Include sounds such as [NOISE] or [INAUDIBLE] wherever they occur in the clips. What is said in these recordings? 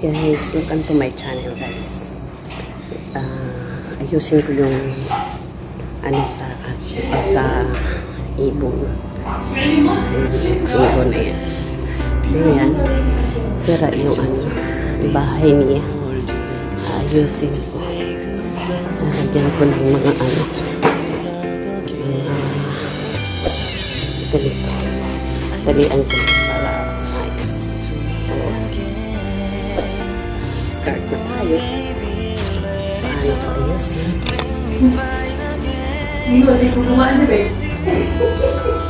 guys, welcome to my channel guys. Ah, ayusin ko yung ano sa aso, ah, sa ibon. Ibon na yan. Ayan, sira yung aso. Bahay niya. Ayusin ko. Nalagyan ko ng mga ano. Mga ganito. Dalian ko Start na tayo. Paano ko ayusin? Hindi, hindi ko kumain na, [LAUGHS]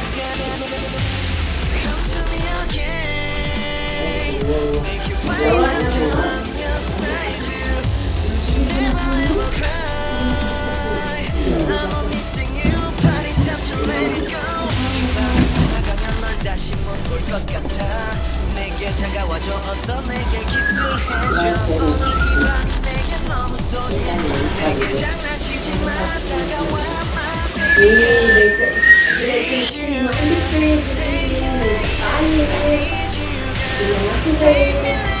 것 같아 내게 my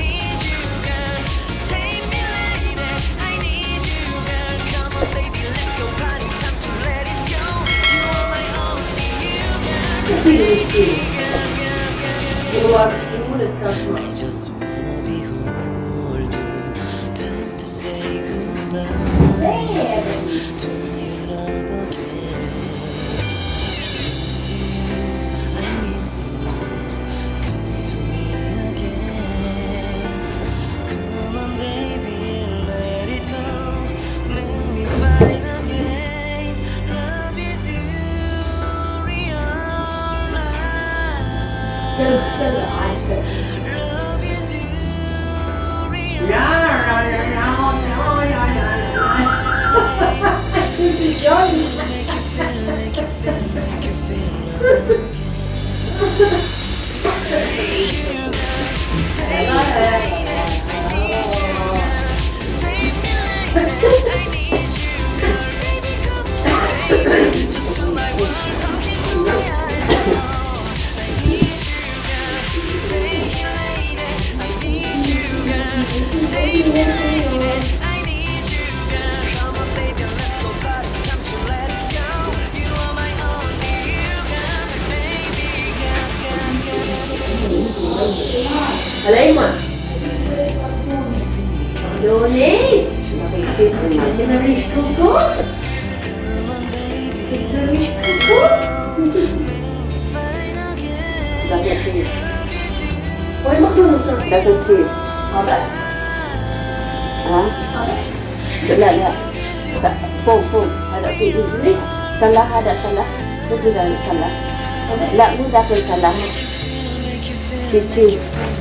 see this kid. You are, you Ha ha ha! Why McDonald's? Doesn't taste. Not bad. Ha? Not bad. Wala na. Pong, pong. Ada pili. Salah, ada salah. Itu salah. Lagu pun salah. Cheese.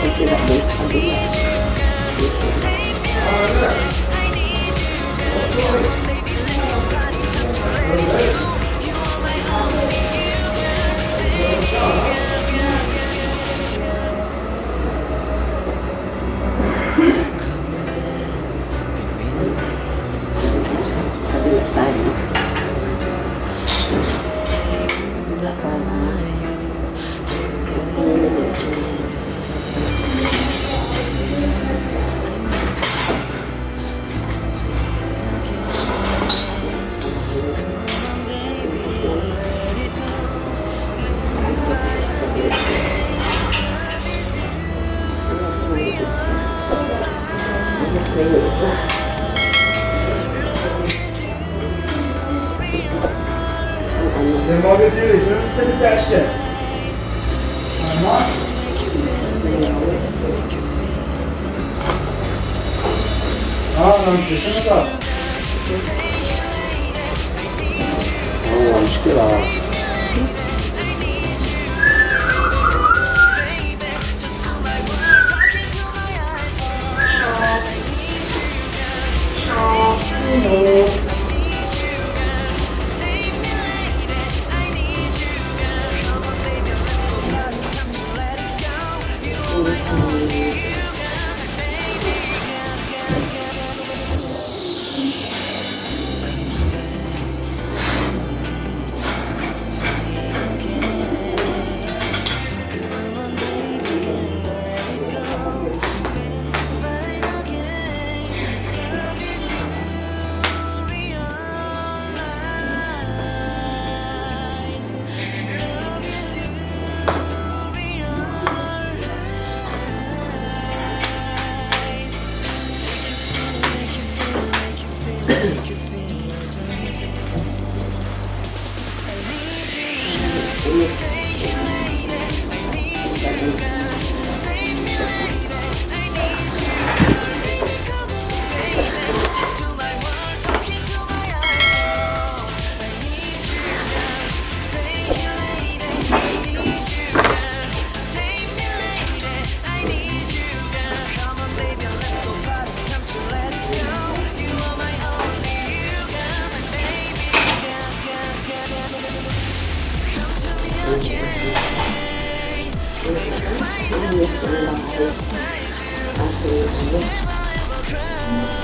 Thank you, I'll ekmeğimizi. Demokrasi yaşıyoruz tabii tersi. Ama Aa, lan sesini bak. Allah'ım şükür ha.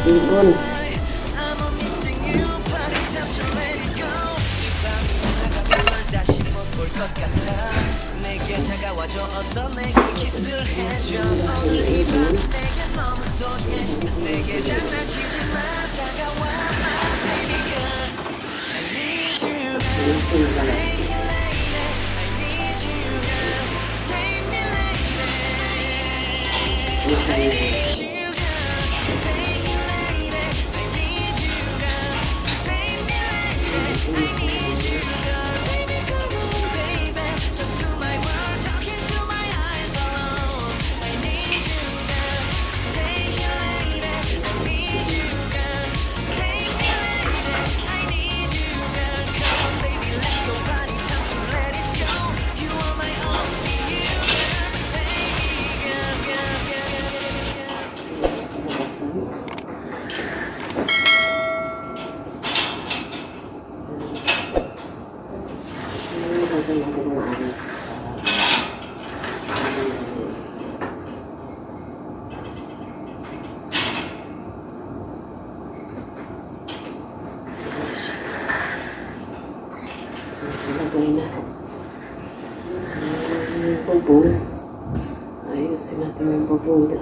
이분 Thank you. Bubong. Ayusin natin yung bubong.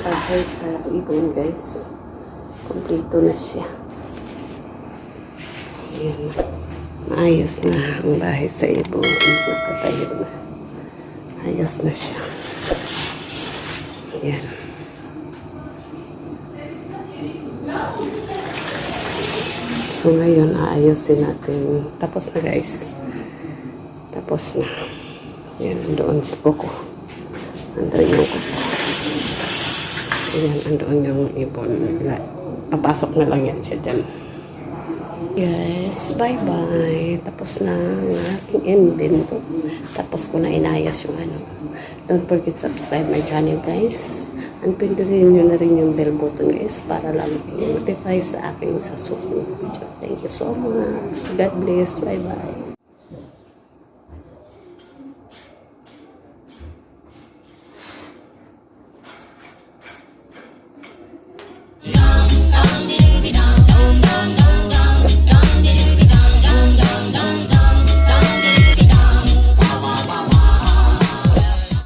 Bahay sa ibon guys. Kompleto na siya. Ayan. Maayos na ang bahay sa ibon. Nakatayo na. Ayos na siya. Ayan. So ngayon, aayusin natin. Tapos na guys. Tapos na. Ayan, doon si Coco. Andoon yung. Ayan, andoon yung ibon. Papasok na lang yan siya dyan. Yes, bye-bye. Tapos na ang aking ending po. Tapos ko na inayos yung ano. Don't forget subscribe my channel guys. And pindutin nyo na rin yung bell button guys para lang notify sa aking sa susunod video. Thank you so much. God bless. Bye-bye.